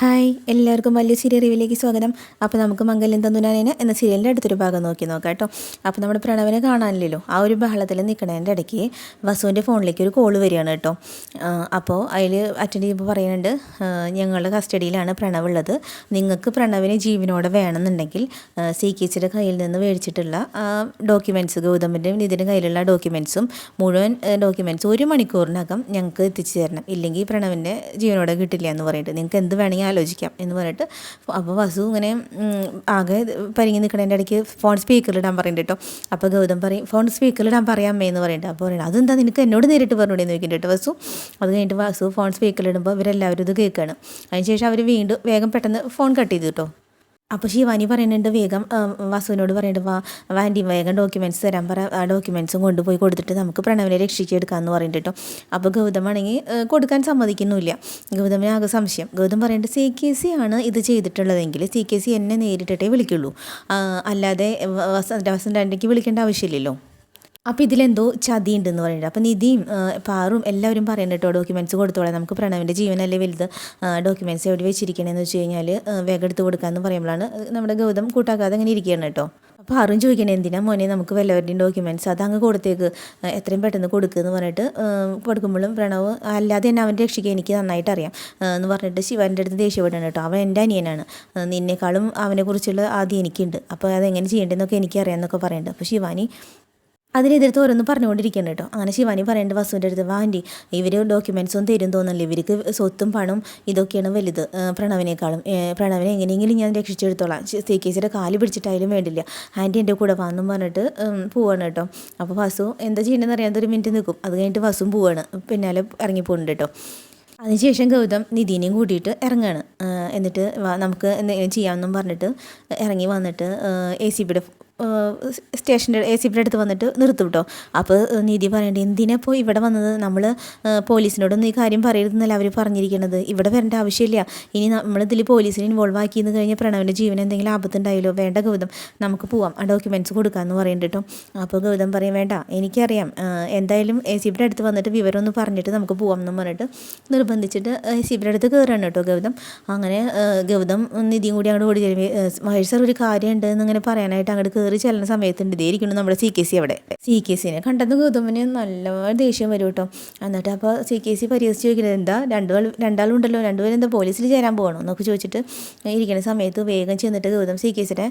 Hi എല്ലാവർക്കും വലിയ serial റിവ്യൂലേക്ക് സ്വാഗതം. അപ്പോൾ നമുക്ക് മംഗല്യം തന്നുനാനേന എന്ന സീരിയലിന്റെ അടുത്തൊരു ഭാഗം നോക്കി നോക്കാം കേട്ടോ. അപ്പോൾ നമ്മുടെ പ്രണവനെ കാണാനില്ലല്ലോ. ആ ഒരു ബഹളത്തിൽ നിൽക്കണതിന്റെ ഇടയ്ക്ക് വസുവിന്റെ ഫോണിലേക്ക് ഒരു കോൾ വരികയാണ് കേട്ടോ. അപ്പോൾ അതിൽ അറ്റൻഡ് ചെയ്യുമ്പോൾ പറയുന്നുണ്ട് ഞങ്ങളുടെ കസ്റ്റഡിയിലാണ് പ്രണവ് ഉള്ളത്. നിങ്ങൾക്ക് പ്രണവിനെ ജീവനോടെ വേണമെന്നുണ്ടെങ്കിൽ സി കിച്ചിയുടെ കയ്യിൽ നിന്ന് മേടിച്ചിട്ടുള്ള ഡോക്യുമെന്റ്സ് ഗൗതമിന്റെയും നിതിന്റെ കയ്യിലുള്ള ഡോക്യുമെന്റ്സും മുഴുവൻ ഡോക്യുമെന്റ്സ് ഒരു മണിക്കൂറിനകം ഞങ്ങൾക്ക് എത്തിച്ചു തരണം. ഇല്ലെങ്കിൽ പ്രണവിന്റെ ജീവനോടെ കിട്ടില്ല എന്ന് പറഞ്ഞിട്ട് നിങ്ങൾക്ക് എന്ത് വേണമെങ്കിൽ ആലോചിക്കാം എന്ന് പറഞ്ഞിട്ട് അപ്പോൾ വസു ഇങ്ങനെ ആകെ പരിങ്ങി നിൽക്കണതിന്റെ ഇടയ്ക്ക് ഫോൺ സ്പീക്കറിലിടാൻ പറയുന്നുണ്ട് കേട്ടോ അപ്പോൾ ഗൗതം പറയും ഫോൺ സ്പീക്കറിലിടാൻ പറയാമേ എന്ന് പറയുന്നുണ്ട് അപ്പോൾ പറയുന്നത് അതെന്താ നിനക്ക് എന്നോട് നേരിട്ട് പറഞ്ഞൂടെ എന്ന് കേട്ടോ വസു. അത് കഴിഞ്ഞിട്ട് വസു ഫോൺ സ്പീക്കറിലിടുമ്പോൾ ഇവരെല്ലാവരും ഇത് കേൾക്കുകയാണ് അതിനുശേഷം അവർ വീണ്ടും വേഗം പെട്ടെന്ന് ഫോൺ കട്ട് ചെയ്തു കേട്ടോ അപ്പോൾ ശിവാനി പറയുന്നുണ്ട് വേഗം വാസുവിനോട് പറയുന്നുണ്ട് വാ വാന്റി വേഗം ഡോക്യുമെന്റ്സ് തരാൻ പറ. ആ ഡോക്യുമെന്റ്സും കൊണ്ടുപോയി കൊടുത്തിട്ട് നമുക്ക് പ്രണവിനെ രക്ഷിച്ചെടുക്കാമെന്ന് പറയുന്നുണ്ട് കേട്ടോ അപ്പോൾ ഗൗതമാണെങ്കിൽ കൊടുക്കാൻ സമ്മതിക്കുന്നുമില്ല. ഗൗതമിന് ആകെ സംശയം. ഗൗതം പറയുന്നുണ്ട് സി കെ സി ആണ് ഇത് ചെയ്തിട്ടുള്ളതെങ്കിൽ സി കെ സി എന്നെ നേരിട്ടിട്ടേ വിളിക്കുള്ളൂ. അല്ലാതെ വസന്ത വസന്താന്റെക്ക് വിളിക്കേണ്ട ആവശ്യമില്ലല്ലോ. അപ്പോൾ ഇതിലെന്തോ ചതി ഉണ്ടെന്ന് പറയുന്നുണ്ട് അപ്പോൾ നിധിയും പാറും എല്ലാവരും പറയുന്നുണ്ട് കേട്ടോ ഡോക്യുമെന്റ്സ് കൊടുത്തോളാം നമുക്ക് പ്രണവിന്റെ ജീവനല്ലേ വലുത്? ഡോക്യുമെന്റ്സ് എവിടെ വെച്ചിരിക്കണമെന്ന് വെച്ച് കഴിഞ്ഞാൽ വേഗം എടുത്ത് കൊടുക്കാമെന്ന് പറയുമ്പോഴാണ് നമ്മുടെ ഗൗതം കൂട്ടാക്കാതെ അങ്ങനെ ഇരിക്കുകയാണ് കേട്ടോ. അപ്പോൾ ആറും ചോദിക്കണേ എന്തിനാ മോനെ നമുക്ക് വല്ലവരുടെയും ഡോക്യുമെന്റ്സ് അത് അങ്ങ് കൊടുത്തേക്ക്? എത്രയും പെട്ടെന്ന് കൊടുക്കുമെന്ന് പറഞ്ഞിട്ട് കൊടുക്കുമ്പോഴും പ്രണവ് അല്ലാതെ തന്നെ അവന്റെ രക്ഷിക്കുക എനിക്ക് നന്നായിട്ട് അറിയാം എന്ന് പറഞ്ഞിട്ട് ശിവന്റെ അടുത്ത് ദേഷ്യപ്പെടാണ് കേട്ടോ. അവൻ എന്റെ അനിയനാണ്. നിന്നേക്കാളും അവനെക്കുറിച്ചുള്ള ആദ്യം എനിക്കുണ്ട്. അപ്പോൾ അതെങ്ങനെ ചെയ്യേണ്ടതെന്നൊക്കെ എനിക്കറിയാമെന്നൊക്കെ പറയുന്നുണ്ട്. അപ്പോൾ ശിവാനി അതിനെതിർത്ത് ഓരോന്ന് പറഞ്ഞുകൊണ്ടിരിക്കണം കേട്ടോ. അങ്ങനെ ശിവാനി പറയേണ്ട വസുവിന്റെ അടുത്ത് വാണ്ടി ഇവർ ഡോക്യുമെന്റ്സും തരും തോന്നല്ലേ ഇവർക്ക് സ്വത്തും പണവും ഇതൊക്കെയാണ് വലുത്. പ്രണവിനേക്കാളും. പ്രണവിനെ എങ്ങനെയെങ്കിലും ഞാൻ രക്ഷിച്ചെടുത്തോളാം. സി കെ സിയുടെ കാൽ പിടിച്ചിട്ടായാലും വേണ്ടില്ല. ആന്റി എന്റെ കൂടെ വാന്നും പറഞ്ഞിട്ട് പോവാണ് കേട്ടോ. അപ്പോൾ വസു എന്താ ചെയ്യേണ്ടതെന്ന് അറിയാത്ത ഒരു മിനിറ്റ് നിൽക്കും. അത് കഴിഞ്ഞിട്ട് വസും പോവാണ്. പിന്നാലെ ഇറങ്ങി പോകുന്നുണ്ട് കേട്ടോ. അതിനുശേഷം ഗൗതം നിധിനെയും കൂട്ടിയിട്ട് ഇറങ്ങുകയാണ് എന്നിട്ട് നമുക്ക് ചെയ്യാമെന്നും പറഞ്ഞിട്ട് ഇറങ്ങി വന്നിട്ട് എ സി ബിയുടെ സ്റ്റേഷന്റെ എ സി ബിയുടെ അടുത്ത് വന്നിട്ട് നിർത്തും കേട്ടോ അപ്പോൾ നീതി പറയേണ്ടത് എന്തിനാ ഇപ്പോൾ ഇവിടെ വന്നത്? നമ്മൾ പോലീസിനോടൊന്നും ഈ കാര്യം പറയരുതെന്നല്ല അവർ പറഞ്ഞിരിക്കുന്നത് ഇവിടെ വരേണ്ട ആവശ്യമില്ല. ഇനി നമ്മളിതിൽ പോലീസിനെ ഇൻവോൾവ് ആക്കിയെന്ന് കഴിഞ്ഞാൽ പ്രണവിന്റെ ജീവൻ എന്തെങ്കിലും ആപത്തുണ്ടായല്ലോ വേണ്ട ഗൗതം. നമുക്ക് പോവാം. ആ ഡോക്യുമെന്റ്സ് കൊടുക്കാമെന്ന് പറയുന്നുണ്ട് കേട്ടോ അപ്പോൾ ഗൗതം പറയും വേണ്ട എനിക്കറിയാം. എന്തായാലും എ സി ബിയുടെ അടുത്ത് വന്നിട്ട് വിവരം ഒന്ന് പറഞ്ഞിട്ട് നമുക്ക് പോവാം എന്ന് പറഞ്ഞിട്ട് നിർബന്ധിച്ചിട്ട് എ സി ബിയുടെ അടുത്ത് കയറാണ് കേട്ടോ ഗൗതം. അങ്ങനെ ഗൗതം നിധിയും കൂടി അങ്ങോട്ട് ഓടി ചെല്ലുമ്പോൾ, സർ ഒരു കാര്യമുണ്ട് എന്നിങ്ങനെ പറയാനായിട്ട് അങ്ങോട്ട് ചെല്ലുന്ന സമയത്തുണ്ട്. ഇതേ ഇരിക്കുന്നു നമ്മുടെ സി കെ സി അവിടെ. സി കെ സിനെ കണ്ടത് ഗൗതമന് നല്ല ദേഷ്യം വരും കേട്ടോ. എന്നിട്ട് അപ്പോൾ സി കെ സി പരിഹസിച്ച് ചോദിക്കുന്നത് എന്താ? രണ്ടുകൾ രണ്ടാളുണ്ടല്ലോ. രണ്ടുപേരും എന്താ പോലീസിൽ ചേരാൻ പോകണോ എന്നൊക്കെ ചോദിച്ചിട്ട് ഇരിക്കുന്ന സമയത്ത് വേഗം ചെന്നിട്ട് ഗൗതം സി കെ സിയുടെ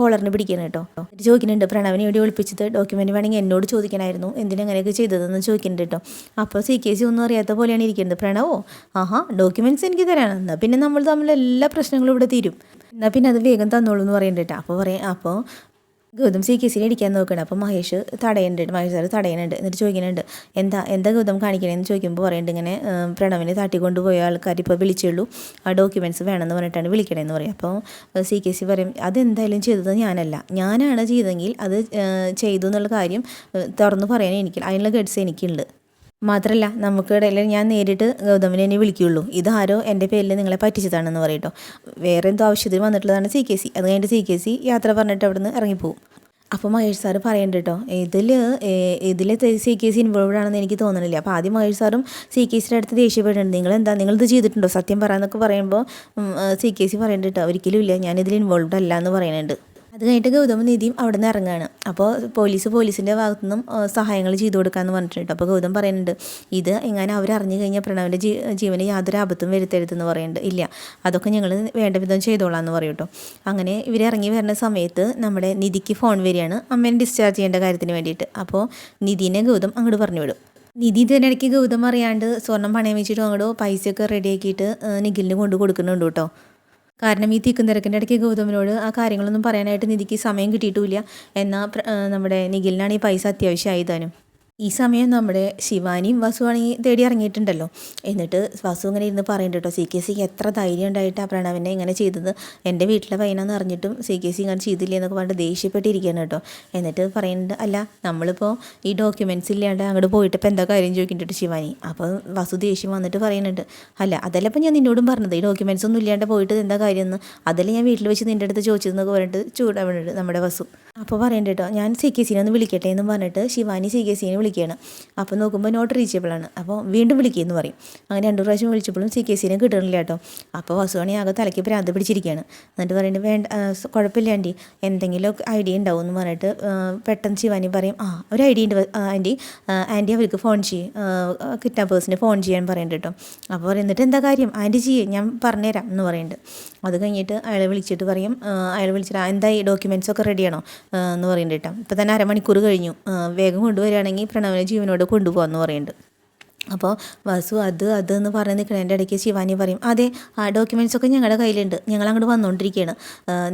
കോളറിന് പിടിക്കണം കേട്ടോ. എന്നിട്ട് ചോദിക്കുന്നുണ്ട് പ്രണവിനെ എവിടെ ഒളിപ്പിച്ചത് ഡോക്യുമെന്റ് വേണമെങ്കിൽ എന്നോട് ചോദിക്കണമായിരുന്നു എന്തിനങ്ങനെയൊക്കെ ചെയ്തതെന്ന് ചോദിക്കുന്നുണ്ട് കേട്ടോ. അപ്പോൾ സി കെ സി ഒന്നും അറിയാത്ത പോലെയാണ് ഇരിക്കുന്നത്. പ്രണവോ? ആഹാ ഡോക്യുമെന്റ്സ് എനിക്ക് തരാണ് എന്നാൽ പിന്നെ നമ്മൾ തമ്മിൽ എല്ലാ പ്രശ്നങ്ങളും ഇവിടെ തീരും. എന്നാൽ പിന്നെ അത് വേഗം തന്നോളൂ എന്ന് പറയുന്നുണ്ട് അപ്പോൾ പറയാം അപ്പോൾ ഗൗതം സി കെ സിയിൽ ഇടിക്കാൻ നോക്കണം. അപ്പോൾ മഹേഷ് തടയുന്നുണ്ട് മഹേഷ് സാർ തടയുന്നുണ്ട് എന്നിട്ട് ചോദിക്കുന്നുണ്ട് എന്താ എന്താ ഗൗതം കാണിക്കണേന്ന് ചോദിക്കുമ്പോൾ പറയുന്നുണ്ട് ഇങ്ങനെ പ്രണവിനെ തട്ടിക്കൊണ്ടുപോയ ആൾക്കാർ ഇപ്പോൾ വിളിച്ചുള്ളൂ ആ ഡോക്യുമെന്റ്സ് വേണമെന്ന് പറഞ്ഞിട്ടാണ് വിളിക്കണേന്ന് പറയും. അപ്പോൾ സി കെ സി പറയും അതെന്തായാലും ചെയ്തത് ഞാനല്ല. ഞാനാണ് ചെയ്തെങ്കിൽ അത് ചെയ്തു എന്നുള്ള കാര്യം തുറന്ന് പറയാൻ എനിക്ക് അതിനുള്ള ഗഡ്സ് എനിക്കുണ്ട്. മാത്രമല്ല നമുക്കിടയിൽ ഞാൻ നേരിട്ട് ഗൗതമിനെ എന്നെ വിളിക്കുകയുള്ളൂ ഇതാരോ എന്റെ പേരിൽ നിങ്ങളെ പറ്റിച്ചതാണെന്ന് പറയട്ടോ. വേറെ എന്തോ ആവശ്യത്തിന് വന്നിട്ടുള്ളതാണ് സി കെ സി. അത് കഴിഞ്ഞിട്ട് സി കെ സി യാത്ര പറഞ്ഞിട്ട് അവിടുന്ന് ഇറങ്ങിപ്പോവും. അപ്പോൾ മഹേഷ് സാറ് പറയണ്ട കേട്ടോ ഇതിൽ ഇതിൽ സി കെ സി ഇൻവോൾവ് ആണെന്ന് എനിക്ക് തോന്നണില്ല. അപ്പോൾ ആദ്യം മഹേഷ് സാറും സി കെ സിയുടെ അടുത്ത് ദേഷ്യപ്പെടുന്നുണ്ട്. നിങ്ങൾ എന്താ നിങ്ങളിത് ചെയ്തിട്ടുണ്ടോ? സത്യം പറയാന്നൊക്കെ പറയുമ്പോൾ സി കെ സി പറയണ്ട കേട്ടോ ഒരിക്കലും ഇല്ല ഞാനിതിൽ ഇൻവോൾവ് അല്ല എന്ന് പറയുന്നുണ്ട് അത് കഴിഞ്ഞിട്ട് ഗൗതം നിധിയും അവിടെ നിന്ന് ഇറങ്ങുകയാണ് അപ്പോൾ പോലീസ് പോലീസിന്റെ ഭാഗത്തു നിന്നും സഹായങ്ങൾ ചെയ്തു കൊടുക്കാമെന്ന് പറഞ്ഞിട്ടുണ്ട്. അപ്പോൾ ഗൗതം പറയുന്നുണ്ട് ഇത് എങ്ങനെ അവർ അറിഞ്ഞു കഴിഞ്ഞാൽ പ്രണവിന്റെ ജീ ജീവന് യാതൊരു ആപത്തും വരുത്തരുതെന്ന് പറയുന്നുണ്ട് ഇല്ല അതൊക്കെ ഞങ്ങൾ വേണ്ട വിധം ചെയ്തോളാം എന്ന് പറയും കേട്ടോ അങ്ങനെ ഇവർ ഇറങ്ങി വരുന്ന സമയത്ത് നമ്മുടെ നിധിക്ക് ഫോൺ വരികയാണ്. അമ്മേനെ ഡിസ്ചാർജ് ചെയ്യേണ്ട കാര്യത്തിന് വേണ്ടിയിട്ട്. അപ്പോൾ നിധിനെ ഗൗതം അങ്ങോട്ട് പറഞ്ഞു വിടും. നിധി ഇതിനിടയ്ക്ക് ഗൗതം അറിയാണ്ട് സ്വർണം പണയം വെച്ചിട്ട് അങ്ങോട്ട് പൈസയൊക്കെ റെഡിയാക്കിയിട്ട് നിഖിലിന് കൊണ്ട് കൊടുക്കുന്നുണ്ട് കേട്ടോ കാരണം ഈ തിക്കും തിരക്കിന്റെ ഇടയ്ക്ക് ഗൗതമിനോട് ആ കാര്യങ്ങളൊന്നും പറയാനായിട്ട് നിധിക്ക് സമയം കിട്ടിയിട്ടുമില്ല. എന്നാൽ നമ്മുടെ നിഖിലിനാണ് ഈ പൈസ അത്യാവശ്യമായി താനും ഈ സമയം നമ്മുടെ ശിവാനിയും വസുവാണെങ്കിൽ തേടി ഇറങ്ങിയിട്ടുണ്ടല്ലോ. എന്നിട്ട് വസു ഇങ്ങനെ ഇരുന്ന് പറയുന്നുണ്ട് കേട്ടോ സി കെ സിക്ക് എത്ര ധൈര്യം ഉണ്ടായിട്ട് ആ പ്രണവിനെ ഇങ്ങനെ ചെയ്തത്? എന്റെ വീട്ടിലെ പൈനാന്ന് അറിഞ്ഞിട്ടും സി കെ സി ഇങ്ങനെ ചെയ്തില്ലേ എന്നൊക്കെ പറഞ്ഞിട്ട് ദേഷ്യപ്പെട്ടിരിക്കുകയാണ് കേട്ടോ എന്നിട്ട് പറയുന്നുണ്ട് അല്ല നമ്മളിപ്പോൾ ഈ ഡോക്യുമെന്റ്സ് ഇല്ലാണ്ട് അങ്ങോട്ട് പോയിട്ട് ഇപ്പോൾ എന്താ കാര്യം? ചോദിക്കുന്നുണ്ട് ശിവാനി. അപ്പോൾ വസു ദേഷ്യം വന്നിട്ട് പറയുന്നുണ്ട് അല്ല അതല്ല ഇപ്പം ഞാൻ നിന്നോടും പറഞ്ഞത് ഈ ഡോക്യുമെന്റ്സ് ഒന്നും ഇല്ലാണ്ട് പോയിട്ട് എന്താ കാര്യം എന്ന് അതല്ല ഞാൻ വീട്ടിൽ വെച്ച് നിന്റെ അടുത്ത് ചോദിച്ചതെന്നൊക്കെ പറഞ്ഞിട്ട് ചൂടാവുന്നുണ്ട് നമ്മുടെ വസു. അപ്പോൾ പറയണ്ട കേട്ടോ ഞാൻ സി കെ സിനെ ഒന്ന് വിളിക്കട്ടെ എന്ന് പറഞ്ഞിട്ട് ശിവാനി സി കെ സിനെ വിളിക്കുകയാണ്. അപ്പോൾ നോക്കുമ്പോൾ നോട്ട് റീച്ചബിൾ ആണ്. അപ്പോൾ വീണ്ടും വിളിക്കുമെന്ന് പറയും. അങ്ങനെ രണ്ടു പ്രാവശ്യം വിളിച്ചപ്പോഴും സി കെ സിനെ കിട്ടണില്ല കേട്ടോ. അപ്പോൾ വസുവാണി ആകെ തലയ്ക്ക് ഭ്രാന്ത് പിടിച്ചിരിക്കുകയാണ്. എന്നിട്ട് പറയുന്നത് വേണ്ട കുഴപ്പമില്ല ആന്റി. എന്തെങ്കിലും ഐഡിയ ഉണ്ടാവും എന്ന് പറഞ്ഞിട്ട് പെട്ടെന്ന് ശിവാനി പറയും ആ ഒരു ഐഡിയ ഉണ്ട് ആന്റി ആന്റി അവർക്ക് ഫോൺ ചെയ്യും കിഡ്നാപ്പേഴ്സിന് ഫോൺ ചെയ്യാൻ പറയുന്നുണ്ട് കേട്ടോ. അപ്പോൾ പറയുന്നിട്ട് എന്താ കാര്യം? ആന്റി ചെയ്യേ ഞാൻ പറഞ്ഞുതരാം എന്ന് പറയുന്നുണ്ട് അത് കഴിഞ്ഞിട്ട് അയാളെ വിളിച്ചിട്ട് പറയും അയാൾ വിളിച്ചിട്ട് "ആ, എന്തായി? ഡോക്യുമെന്റ്സ് ഒക്കെ റെഡിയാണോ എന്ന് പറയുന്നുണ്ട് കേട്ടോ. ഇപ്പം തന്നെ അരമണിക്കൂർ കഴിഞ്ഞു. വേഗം കൊണ്ടുവരികയാണെങ്കിൽ പ്രണവിനെ ജീവനോട് കൊണ്ടുപോകാമെന്ന് പറയുന്നുണ്ട് അപ്പോൾ വസു അത് അത് എന്ന് പറഞ്ഞ് നിൽക്കണം എന്റെ ഇടയ്ക്ക് ശിവാനി പറയും അതെ ആ ഡോക്യുമെന്റ്സ് ഒക്കെ ഞങ്ങളുടെ കയ്യിലുണ്ട്. ഞങ്ങൾ അങ്ങോട്ട് വന്നുകൊണ്ടിരിക്കുകയാണ്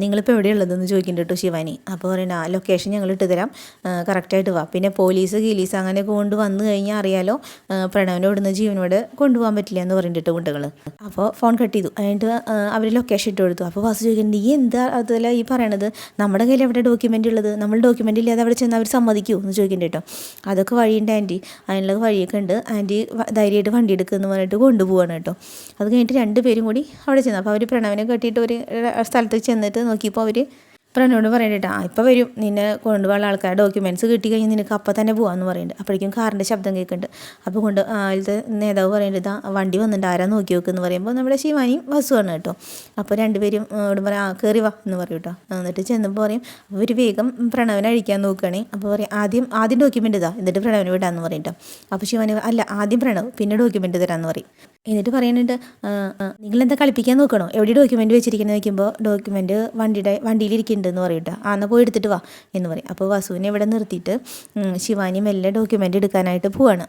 നിങ്ങളിപ്പോൾ എവിടെയുള്ളതെന്ന് ചോദിക്കുന്നുണ്ട് കേട്ടോ ശിവാനി. അപ്പോൾ പറയുന്നത് ആ ലൊക്കേഷൻ ഞങ്ങൾ ഇട്ട് തരാം. കറക്റ്റായിട്ട് വാ. പിന്നെ പോലീസ് ഗീലീസ് അങ്ങനെ കൊണ്ട് വന്നു കഴിഞ്ഞാൽ അറിയാലോ പ്രണവിന്റെ ഇവിടുന്ന് ജീവനോട് കൊണ്ടുപോകാൻ പറ്റില്ല എന്ന് പറഞ്ഞിട്ട് കുട്ടികൾ അപ്പോൾ ഫോൺ കട്ട് ചെയ്തു. അതിന്റെ അവർ ലൊക്കേഷൻ ഇട്ട് കൊടുത്തു. അപ്പോൾ വസു ചോദിക്കുന്നുണ്ട് ഈ എന്താ അതല്ല ഈ പറയണത്? നമ്മുടെ കയ്യിൽ എവിടെ ഡോക്യുമെന്റ് ഉള്ളത്? നമ്മൾ ഡോക്യുമെന്റ് ഇല്ലാതെ അവിടെ ചെന്ന് അവർ സമ്മതിക്കൂ? എന്ന് ചോദിക്കുന്നുണ്ട് കേട്ടോ അതൊക്കെ വഴിയുണ്ട് ആന്റി. അതിനുള്ള വഴിയൊക്കെ ഉണ്ട്. ആന്റി ധൈര്യമായിട്ട് വണ്ടി എടുക്കുമെന്ന് പറഞ്ഞിട്ട് കൊണ്ടുപോവാണ് കേട്ടോ. അത് കഴിഞ്ഞിട്ട് രണ്ടുപേരും കൂടി അവിടെ ചെന്നു. അപ്പോൾ അവർ പ്രണവിനെ കെട്ടിയിട്ട് ഒരു സ്ഥലത്ത് ചെന്നിട്ട് നോക്കിയപ്പോൾ അവർ പ്രണവോട് പറയണ്ടേട്ടാ ആ ഇപ്പോൾ വരും. നിന്നെ കൊണ്ടുപോകാൻ ആൾക്കാർ ഡോക്യുമെന്റ്സ് കിട്ടി കഴിഞ്ഞ് നിനക്ക് അപ്പം തന്നെ പോകാമെന്ന് പറയുന്നുണ്ട് അപ്പോഴേക്കും കാറിന്റെ ശബ്ദം കേൾക്കുന്നുണ്ട് അപ്പോൾ കൊണ്ട് അതിലത്തെ നേതാവ് പറയുന്നത് വണ്ടി വന്നിട്ട് ആരാ നോക്കി വെക്കുമെന്ന് പറയുമ്പോൾ നമ്മുടെ ശിവാനിയും വസുവാണ് കേട്ടോ. അപ്പോൾ രണ്ടുപേരും അവിടെ പറയാം ആ കയറി വാ എന്ന് പറയും കേട്ടോ. എന്നിട്ട് ചെന്നപ്പോൾ പറയും അപ്പോൾ ഒരു വേഗം പ്രണവനെ അഴിക്കാൻ നോക്കുകയാണെ അപ്പോൾ പറയും ആദ്യം ആദ്യം ഡോക്യുമെന്റ് ഇതാ എന്നിട്ട് പ്രണവനെ വിടാമെന്ന് പറയും അപ്പോൾ ശിവാനി അല്ല ആദ്യം പ്രണവ് പിന്നെ ഡോക്യുമെന്റ് തരാമെന്ന് പറയും. എന്നിട്ട് പറയുന്നുണ്ട് നിങ്ങളെന്താ കളിപ്പിക്കാൻ നോക്കണോ? എവിടെ ഡോക്യുമെന്റ് വെച്ചിരിക്കുന്നത് നോക്കുമ്പോൾ ഡോക്യുമെന്റ് വണ്ടിയുടെ വണ്ടിയിലിരിക്കുന്നുണ്ടെന്ന് പറയട്ടെ. ആ എന്നാൽ പോയി എടുത്തിട്ട് വാ എന്ന് പറയും. അപ്പോൾ വസുവിനെ ഇവിടെ നിർത്തിയിട്ട് ശിവാനി മെല്ലെ ഡോക്യുമെന്റ് എടുക്കാനായിട്ട് പോവാണ്.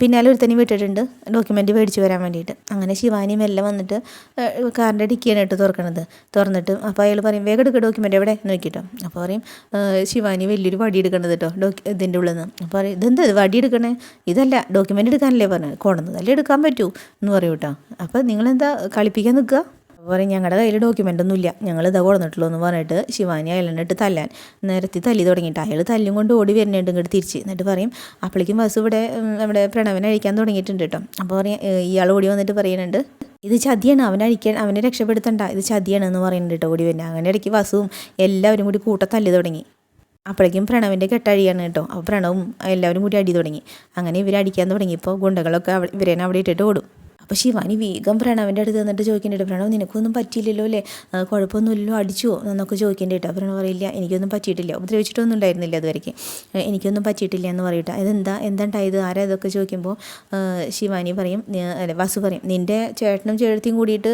പിന്നാലെ ഒരുത്തനെ വിട്ടിട്ടുണ്ട് ഡോക്യുമെന്റ് മേടിച്ച് വരാൻ വേണ്ടിയിട്ട്. അങ്ങനെ ശിവാനി മെല്ലെ വന്നിട്ട് കാറിന്റെ ഡിക്കിയാണ് കേട്ടോ തുറക്കണത്. തുറന്നിട്ട് അപ്പോൾ അയാൾ പറയും വേഗം എടുക്കുക ഡോക്യുമെന്റ് എവിടെ? നോക്കിട്ടോ. അപ്പോൾ പറയും ശിവാനി വലിയൊരു വടി എടുക്കണത് കേട്ടോ ഡോക്യു ഇതിന്റെ ഉള്ളിൽ നിന്ന് അപ്പോൾ പറയും ഇതെന്താ? ഇത് വടി എടുക്കണേ? ഇതല്ല ഡോക്യുമെന്റ് എടുക്കാനല്ലേ പറഞ്ഞത്. കൊണ്ടുവന്നതല്ലേ എടുക്കാൻ പറ്റൂ? എന്ന് പറയും അപ്പോൾ നിങ്ങളെന്താ കളിപ്പിക്കാൻ നിൽക്കുക? പറയും ഞങ്ങളുടെ കയ്യിൽ ഡോക്യുമെന്റ് ഒന്നും ഇല്ല. ഞങ്ങൾ ഇതാ കൊടുത്തിട്ടുള്ളൂ എന്ന് പറഞ്ഞിട്ട് ശിവാനി അയലിനിട്ട് തല്ലാൻ. നേരത്തെ തല്ലി തുടങ്ങിയിട്ട് അയാൾ തല്ലും കൊണ്ട് ഓടി വരുന്നുണ്ട് ഇങ്ങോട്ട് തിരിച്ച്. എന്നിട്ട് പറയും അപ്പോഴേക്കും ബസ് ഇവിടെ നമ്മുടെ പ്രണവിനെ അഴിക്കാൻ തുടങ്ങിയിട്ടുണ്ട് കേട്ടോ അപ്പോൾ പറയും ഇയാൾ ഓടി വന്നിട്ട് പറയുന്നുണ്ട് ഇത് ചതിയാണ്. അവനെ അഴിക്കാൻ അവനെ രക്ഷപ്പെടുത്തണ്ട. ഇത് ചതിയാണ് എന്ന് പറയുന്നുണ്ട് കേട്ടോ ഓടി വരുന്നത് അങ്ങനെ ഇടയ്ക്ക് വസുവും എല്ലാവരും കൂടി കൂട്ട തല്ലി തുടങ്ങി. അപ്പോഴേക്കും പ്രണവിന്റെ കെട്ടഴിയാണ് കേട്ടോ അപ്പോൾ പ്രണവും എല്ലാവരും കൂടി അടി തുടങ്ങി. അങ്ങനെ ഇവർ അടിക്കാൻ തുടങ്ങിയപ്പോൾ ഗുണ്ടകളൊക്കെ ഇവരേനെ അവിടെ ഇട്ടിട്ട് ഓടും. അപ്പോൾ ശിവാനി വേഗം പ്രണവിന്റെ അടുത്ത് നിന്നിട്ട് ചോദിക്കേണ്ടിട്ട് പ്രണവ് നിനക്കൊന്നും പറ്റിയില്ലല്ലോ അല്ലേ? കുഴപ്പമൊന്നുമില്ലല്ലോ അടിച്ചുവോ എന്നൊക്കെ ചോദിക്കേണ്ടിട്ട് പ്രണവ് പറയില്ല എനിക്കൊന്നും പറ്റിയിട്ടില്ല. ഉപദ്രവിച്ചിട്ടൊന്നും ഉണ്ടായിരുന്നില്ല അതുവരേക്ക് എനിക്കൊന്നും പറ്റിയിട്ടില്ല എന്ന് പറയട്ടെ. അതെന്താ എന്താ ഉണ്ടായത് ആരാ ഇതൊക്കെ ചോദിക്കുമ്പോൾ ശിവാനി പറയും അല്ല വസു പറയും നിന്റെ ചേട്ടനും ചേട്ടത്തിയും കൂടിയിട്ട്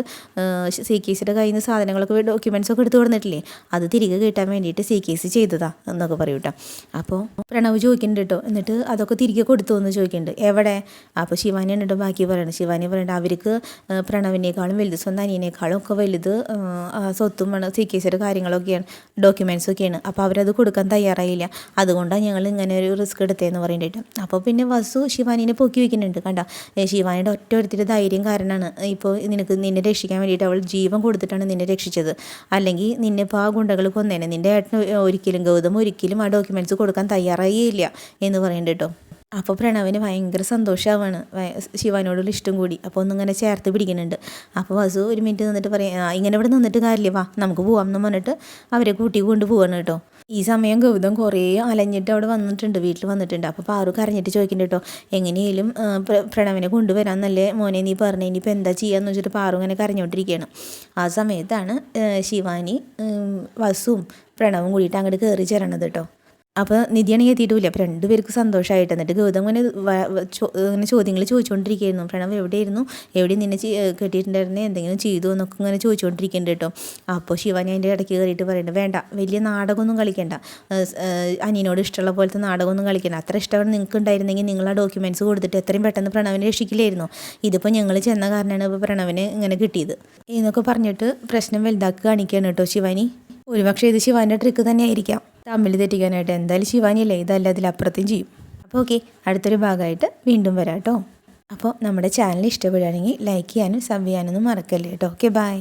സി കെ സിയുടെ കയ്യിൽ നിന്ന് സാധനങ്ങളൊക്കെ ഡോക്യുമെന്റ്സ് ഒക്കെ എടുത്തു കൊടുത്തിട്ടില്ലേ? അത് തിരികെ കിട്ടാൻ വേണ്ടിയിട്ട് സി കെ സി ചെയ്തതാ എന്നൊക്കെ പറയും കേട്ടോ. അപ്പോൾ പ്രണവ് ചോദിക്കുന്നുണ്ട് കേട്ടോ. എന്നിട്ട് അതൊക്കെ തിരികെ കൊടുത്തു എന്ന് ചോദിക്കുന്നുണ്ട്. എവിടെ? അപ്പോൾ ശിവാനി എന്നിട്ട് ബാക്കി പറയണം. ശിവാനി പറയണ്ട അവർക്ക് പ്രണവിനേക്കാളും വലുത് സ്വന്തം അനിയനേക്കാളും ഒക്കെ വലുത് സ്വത്തും വേണം സി കെ സിയുടെ കാര്യങ്ങളൊക്കെയാണ് ഡോക്യുമെന്റ്സ് ഒക്കെയാണ്. അപ്പോൾ അവരത് കൊടുക്കാൻ തയ്യാറായില്ല. അതുകൊണ്ടാണ് ഞങ്ങൾ ഇങ്ങനെ ഒരു റിസ്ക് എടുത്തതെന്ന് പറയുന്നുണ്ട് അപ്പോൾ പിന്നെ വസു ശിവാനിനെ പൊക്കി വയ്ക്കുന്നുണ്ട് കണ്ട. ശിവാനിയുടെ ഒറ്റ ഒരുത്തിന്റെ ധൈര്യം കാരണമാണ് ഇപ്പോൾ നിനക്ക് നിന്നെ രക്ഷിക്കാൻ വേണ്ടിയിട്ട് അവൾ ജീവൻ കൊടുത്തിട്ടാണ് നിന്നെ രക്ഷിച്ചത്. അല്ലെങ്കിൽ നിന്നെ ഇപ്പോൾ ആ ഗുണ്ടകൾ കൊന്നേനെ. നിന്റെ ഏട്ടന് ഒരിക്കലും ഗൗതം ഒരിക്കലും ആ ഡോക്യുമെന്റ്സ് കൊടുക്കാൻ തയ്യാറായില്ല എന്ന് പറയുന്നുണ്ട് കേട്ടോ അപ്പോൾ പ്രണവിന് ഭയങ്കര സന്തോഷമാവാണ് ശിവാനോടുള്ള ഇഷ്ടം കൂടി. അപ്പോൾ ഒന്നിങ്ങനെ ചേർത്ത് പിടിക്കുന്നുണ്ട്. അപ്പോൾ വസു ഒരു മിനിറ്റ് നിന്നിട്ട് പറയും ഇങ്ങനെ ഇവിടെ നിന്നിട്ട് കാര്യമില്ല. വാ നമുക്ക് പോവാം എന്ന് പറഞ്ഞിട്ട് അവരെ കൂട്ടി കൊണ്ട് പോവാണ് കേട്ടോ. ഈ സമയം ഗൗതം കുറേ അലഞ്ഞിട്ട് അവിടെ വന്നിട്ടുണ്ട് വീട്ടിൽ വന്നിട്ടുണ്ട്. അപ്പോൾ പാറു കരഞ്ഞിട്ട് ചോദിക്കുന്നുണ്ട് കേട്ടോ എങ്ങനെയും പ്രണവിനെ കൊണ്ടുവരാൻ നല്ല മോനെ നീ പറഞ്ഞു? ഇനിയിപ്പോൾ എന്താ ചെയ്യാന്ന് വെച്ചിട്ട് പാറു ഇങ്ങനെ കരഞ്ഞോണ്ടിരിക്കുകയാണ് ആ സമയത്താണ് ശിവാനി വസുവും പ്രണവും കൂടിയിട്ട് അങ്ങോട്ട് കയറി ചേരണത് കേട്ടോ. അപ്പോൾ നിധിയാണെങ്കിൽ എത്തിയിട്ടില്ല. അപ്പോൾ രണ്ടുപേർക്കും സന്തോഷമായിട്ട് എന്നിട്ട് ഗൗതം ഇങ്ങനെ ഇങ്ങനെ ചോദ്യങ്ങൾ ചോദിച്ചുകൊണ്ടിരിക്കുകയായിരുന്നു പ്രണവ് എവിടെയായിരുന്നു? എവിടെ നിന്നെ കെട്ടിയിട്ടുണ്ടായിരുന്നേ? എന്തെങ്കിലും ചെയ്തു? എന്നൊക്കെ ഇങ്ങനെ ചോദിച്ചുകൊണ്ടിരിക്കുന്നുണ്ട് കേട്ടോ. അപ്പോൾ ശിവാനി അതിന്റെ ഇടയ്ക്ക് കയറിയിട്ട് പറയുന്നുണ്ട് വേണ്ട വലിയ നാടകമൊന്നും കളിക്കണ്ട. അനിയനോട് ഇഷ്ടമുള്ള പോലത്തെ നാടകമൊന്നും കളിക്കണ്ട. അത്ര ഇഷ്ടമാണ് നിങ്ങൾക്ക് ഉണ്ടായിരുന്നെങ്കിൽ നിങ്ങൾ ആ ഡോക്യുമെന്റ്സ് കൊടുത്തിട്ട് എത്രയും പെട്ടെന്ന് പ്രണവിനെ രക്ഷിക്കില്ലായിരുന്നു. ഇതിപ്പോൾ ഞങ്ങൾ ചെന്ന കാരണമാണ് ഇപ്പോൾ പ്രണവിന് ഇങ്ങനെ കിട്ടിയത്. എന്നൊക്കെ പറഞ്ഞിട്ട് പ്രശ്നം വലുതാക്കി കാണിക്കുകയാണ് കേട്ടോ ശിവാനി. ഒരുപക്ഷെ ഇത് ശിവാന്റെ ട്രിക്ക് തന്നെ ആയിരിക്കാം തമ്മിൽ തെറ്റിക്കാനായിട്ട് എന്തായാലും ശിവാനിയല്ലേ ഇതല്ല അതിലപ്പുറത്തും ചെയ്യും. അപ്പോൾ ഓക്കെ അടുത്തൊരു ഭാഗമായിട്ട് വീണ്ടും വരാം കേട്ടോ അപ്പോൾ നമ്മുടെ ചാനൽ ഇഷ്ടപ്പെടുകയാണെങ്കിൽ ലൈക്ക് ചെയ്യാനും സബ് ചെയ്യാനൊന്നും മറക്കല്ലേ കേട്ടോ ഓക്കെ ബൈ